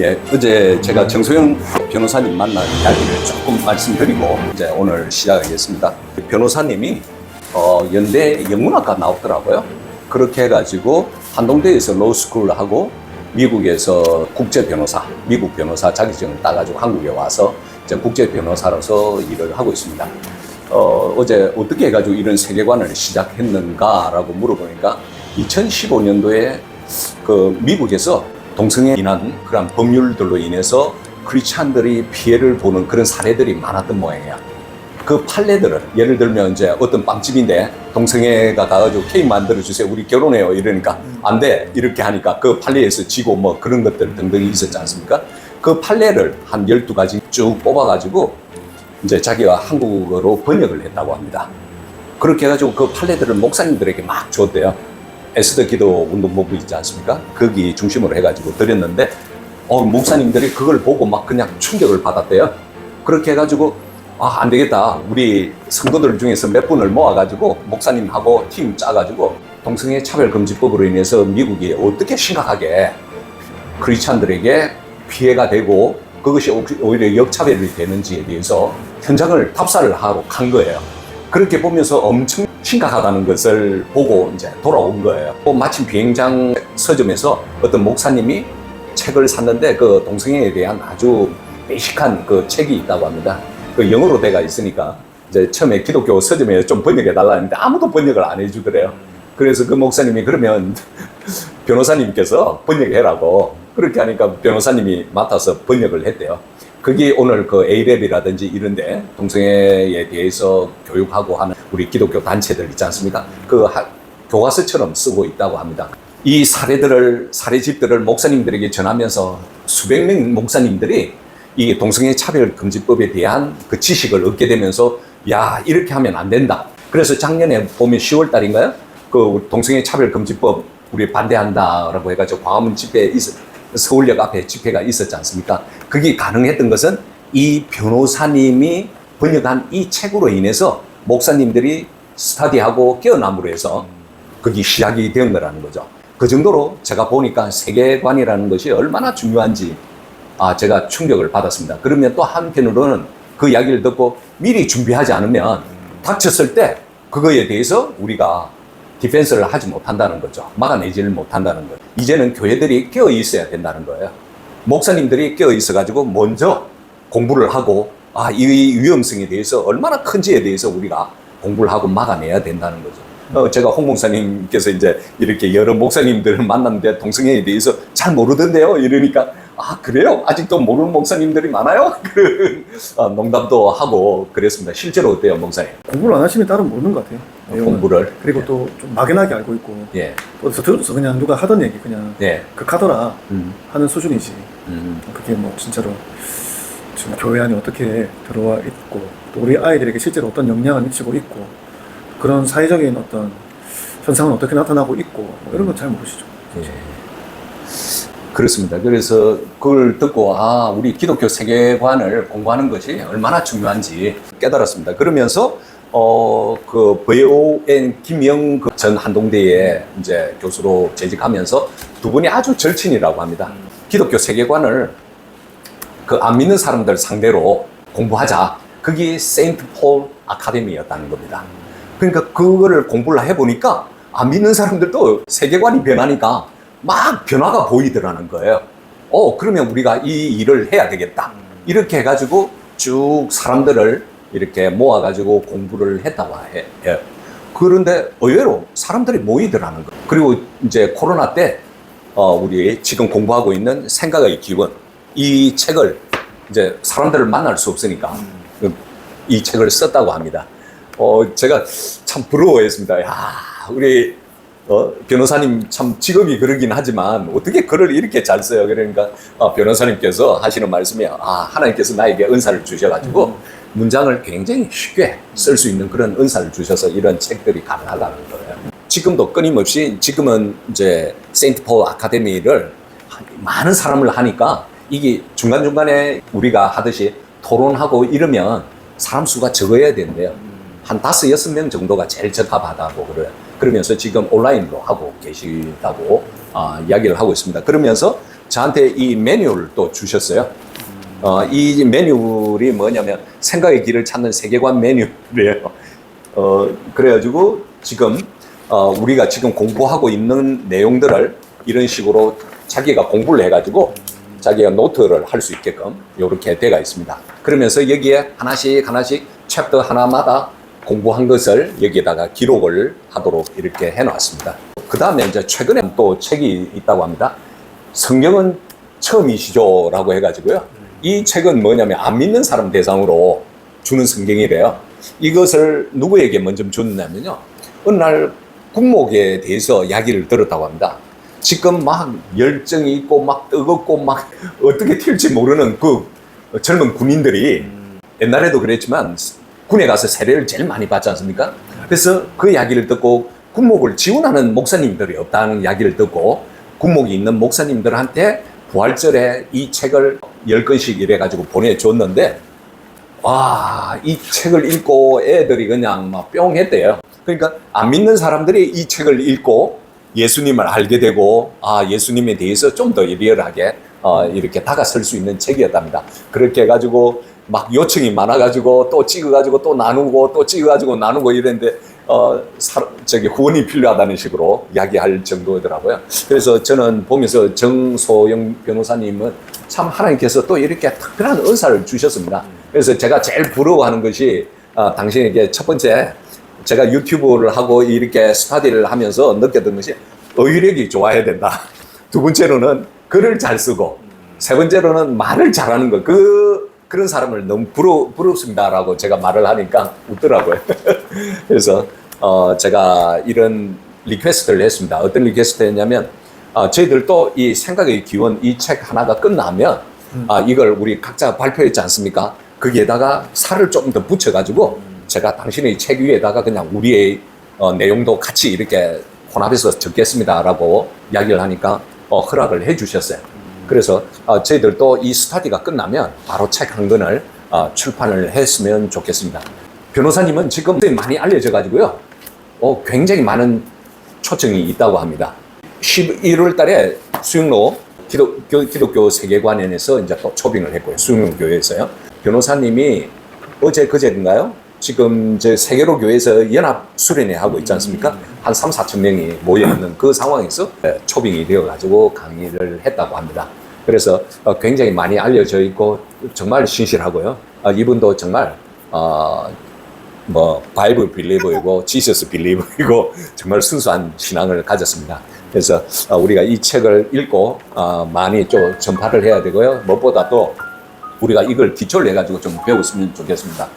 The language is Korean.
예, 어제 제가 정소영 변호사님 만난 이야기를 조금 말씀드리고 이제 오늘 시작하겠습니다. 변호사님이 어, 연대 영문학과 나왔더라고요. 그렇게 해가지고 한동대에서 로스쿨을 하고 미국에서 국제 변호사, 미국 변호사 자격증을 따가지고 한국에 와서 이제 국제 변호사로서 일을 하고 있습니다. 어, 어제 어떻게 해가지고 이런 세계관을 시작했는가라고 물어보니까 2015년도에 그 미국에서 동성애 인한 그런 법률들로 인해서 크리스찬들이 피해를 보는 그런 사례들이 많았던 모양이야. 그 판례들을 예를 들면 이제 어떤 빵집인데 동성애가 가가지고 케이크 만들어 주세요. 우리 결혼해요. 이러니까 안 돼. 이렇게 하니까 그 판례에서 지고 뭐 그런 것들 등등이 있었지 않습니까? 그 판례를 한 12가지 쭉 뽑아가지고 이제 자기가 한국어로 번역을 했다고 합니다. 그렇게 해가지고 그 판례들을 목사님들에게 막 줬대요. 에스더 기도 운동 본부 있지 않습니까? 거기 중심으로 해가지고 드렸는데, 어, 목사님들이 그걸 보고 막 그냥 충격을 받았대요. 그렇게 해가지고, 아, 안 되겠다. 우리 성도들 중에서 몇 분을 모아가지고, 목사님하고 팀 짜가지고, 동성애 차별금지법으로 인해서 미국이 어떻게 심각하게 크리스찬들에게 피해가 되고, 그것이 오히려 역차별이 되는지에 대해서 현장을 답사를 하러 간 거예요. 그렇게 보면서 엄청 심각하다는 것을 보고 이제 돌아온 거예요. 또 마침 비행장 서점에서 어떤 목사님이 책을 샀는데 그 동성애에 대한 아주 베이식한 그 책이 있다고 합니다. 그 영어로 돼가 있으니까 이제 처음에 기독교 서점에 좀 번역해 달라 했는데 아무도 번역을 안 해주더래요. 그래서 그 목사님이 그러면 변호사님께서 번역해라고 그렇게 하니까 변호사님이 맡아서 번역을 했대요. 그게 오늘 그 A랩이라든지 이런데 동성애에 대해서 교육하고 하는 우리 기독교 단체들 있지 않습니까? 그 하- 교과서처럼 쓰고 있다고 합니다. 이 사례들을 사례집들을 목사님들에게 전하면서 수백 명 목사님들이 이 동성애 차별 금지법에 대한 그 지식을 얻게 되면서 야 이렇게 하면 안 된다. 그래서 작년에 보면 10월 달인가요? 그 동성애 차별 금지법 우리 반대한다라고 해가지고 광화문 집회 있었, 서울역 앞에 집회가 있었지 않습니까? 그게 가능했던 것은 이 변호사님이 번역한 이 책으로 인해서 목사님들이 스타디하고 깨어남으로 해서 그게 시작이 된 거라는 거죠. 그 정도로 제가 보니까 세계관이라는 것이 얼마나 중요한지 아, 제가 충격을 받았습니다. 그러면 또 한편으로는 그 이야기를 듣고 미리 준비하지 않으면 닥쳤을 때 그거에 대해서 우리가 디펜스를 하지 못한다는 거죠. 막아내지를 못한다는 거죠. 이제는 교회들이 깨어 있어야 된다는 거예요. 목사님들이 깨어 있어가지고 먼저 공부를 하고 아, 이 위험성에 대해서 얼마나 큰지에 대해서 우리가 공부를 하고 막아내야 된다는 거죠. 어, 제가 홍 목사님께서 이제 이렇게 여러 목사님들을 만났는데 동성애에 대해서 잘 모르던데요. 이러니까 아 그래요? 아직도 모르는 목사님들이 많아요? 그 어, 농담도 하고 그랬습니다. 실제로 어때요, 목사님? 공부를 안 하시면 따로 모르는 것 같아요. 내용은. 공부를 그리고 또 좀 막연하게 알고 있고 예, 어디서 들어서 그냥 누가 하던 얘기 그냥 예, 그 카더라 음, 하는 수준이지. 음, 그게 뭐 진짜로 지금 교회 안에 어떻게 들어와 있고 또 우리 아이들에게 실제로 어떤 영향을 미치고 있고 그런 사회적인 어떤 현상은 어떻게 나타나고 있고 뭐 이런 건 잘 모르시죠. 예. 그렇습니다. 그래서 그걸 듣고 아 우리 기독교 세계관을 공부하는 것이 얼마나 중요한지 깨달았습니다. 그러면서 어 그 VON 김영 그전 한동대에 이제 교수로 재직하면서 두 분이 아주 절친이라고 합니다. 기독교 세계관을 그 안 믿는 사람들 상대로 공부하자. 그게 세인트 폴 아카데미였다는 겁니다. 그러니까 그거를 공부를 해보니까 안 믿는 사람들도 세계관이 변하니까 막 변화가 보이더라는 거예요. 어, 그러면 우리가 이 일을 해야 되겠다. 이렇게 해가지고 쭉 사람들을 이렇게 모아가지고 공부를 했다고 해- 해요. 그런데 의외로 사람들이 모이더라는 거예요. 그리고 이제 코로나 때, 어, 우리 지금 공부하고 있는 생각의 기원, 이 책을 이제 사람들을 만날 수 없으니까 그이 책을 썼다고 합니다. 어, 제가 참 부러워했습니다. 야, 우리 어, 변호사님 참 직업이 그러긴 하지만 어떻게 글을 이렇게 잘 써요? 그러니까 어, 변호사님께서 하시는 말씀이 아, 하나님께서 나에게 은사를 주셔가지고 문장을 굉장히 쉽게 쓸 수 있는 그런 은사를 주셔서 이런 책들이 가능하다는 거예요. 지금도 끊임없이 지금은 이제 세인트 폴 아카데미를 많은 사람을 하니까 이게 중간중간에 우리가 하듯이 토론하고 이러면 사람 수가 적어야 된대요. 한 다섯, 여섯 명 정도가 제일 적합하다고 그래요. 그러면서 지금 온라인으로 하고 계시다고 아, 이야기를 하고 있습니다. 그러면서 저한테 이 매뉴얼을 또 주셨어요. 어, 이 매뉴얼이 뭐냐면 생각의 길을 찾는 세계관 매뉴얼이에요. 어, 그래가지고 지금 어, 우리가 지금 공부하고 있는 내용들을 이런 식으로 자기가 공부를 해가지고 자기가 노트를 할 수 있게끔 이렇게 돼가 있습니다. 그러면서 여기에 하나씩 하나씩 챕터 하나마다 공부한 것을 여기에다가 기록을 하도록 이렇게 해놨습니다. 그 다음에 이제 최근에 또 책이 있다고 합니다. 성경은 처음이시죠라고 해가지고요. 이 책은 뭐냐면 안 믿는 사람 대상으로 주는 성경이래요. 이것을 누구에게 먼저 줬냐면요. 어느 날 군목에 대해서 이야기를 들었다고 합니다. 지금 막 열정이 있고 막 뜨겁고 막 어떻게 튈지 모르는 그 젊은 군인들이 옛날에도 그랬지만 군에 가서 세례를 제일 많이 받지 않습니까? 그래서 그 이야기를 듣고 군목을 지원하는 목사님들이 없다는 이야기를 듣고 군목이 있는 목사님들한테 부활절에 이 책을 열 권씩 이래가지고 보내줬는데 와, 이 책을 읽고 애들이 그냥 막 뿅 했대요. 그러니까 안 믿는 사람들이 이 책을 읽고 예수님을 알게 되고, 아, 예수님에 대해서 좀 더 리얼하게 어, 이렇게 다가설 수 있는 책이었답니다. 그렇게 해가지고 막 요청이 많아가지고 또 찍어가지고 또 나누고 또 찍어가지고 나누고 이랬는데, 어, 사, 저기 후원이 필요하다는 식으로 이야기할 정도더라고요. 그래서 저는 보면서 정소영 변호사님은 참 하나님께서 또 이렇게 특별한 은사를 주셨습니다. 그래서 제가 제일 부러워하는 것이 어, 당신에게 첫 번째 제가 유튜브를 하고 이렇게 스타디를 하면서 느꼈던 것이 어휘력이 좋아야 된다. 두 번째로는 글을 잘 쓰고 세 번째로는 말을 잘하는 거. 그 그런 사람을 너무 부러, 부럽습니다라고 제가 말을 하니까 웃더라고요. 그래서 어, 제가 이런 리퀘스트를 했습니다. 어떤 리퀘스트였냐면 어, 저희들도 이 생각의 기원 이 책 하나가 끝나면 아, 이걸 우리 각자 발표했지 않습니까? 거기에다가 살을 좀 더 붙여가지고 제가 당신의 책 위에다가 그냥 우리의 어, 내용도 같이 이렇게 혼합해서 적겠습니다라고 이야기를 하니까 어, 허락을 해주셨어요. 그래서 어, 저희들도 이 스터디가 끝나면 바로 책 한 권을 어, 출판을 했으면 좋겠습니다. 변호사님은 지금 많이 알려져 가지고요. 어, 굉장히 많은 초청이 있다고 합니다. 11월 달에 수영로 기독교, 기독교 세계관에서 이제 또 초빙을 했고요. 수영로 교회에서요. 변호사님이 어제 그제인가요? 지금 저 세계로 교회에서 연합 수련회 하고 있지 않습니까? 한 3, 4천 명이 모여 있는 그 상황에서 예, 초빙이 되어 가지고 강의를 했다고 합니다. 그래서 어, 굉장히 많이 알려져 있고 정말 신실하고요. 아, 이분도 정말 어, 뭐 바이블 빌리버이고 지서스 빌리버이고 정말 순수한 신앙을 가졌습니다. 그래서 어, 우리가 이 책을 읽고 어, 많이 좀 전파를 해야 되고요. 무엇보다 또 우리가 이걸 기초를 해가지고 좀 배웠으면 좋겠습니다.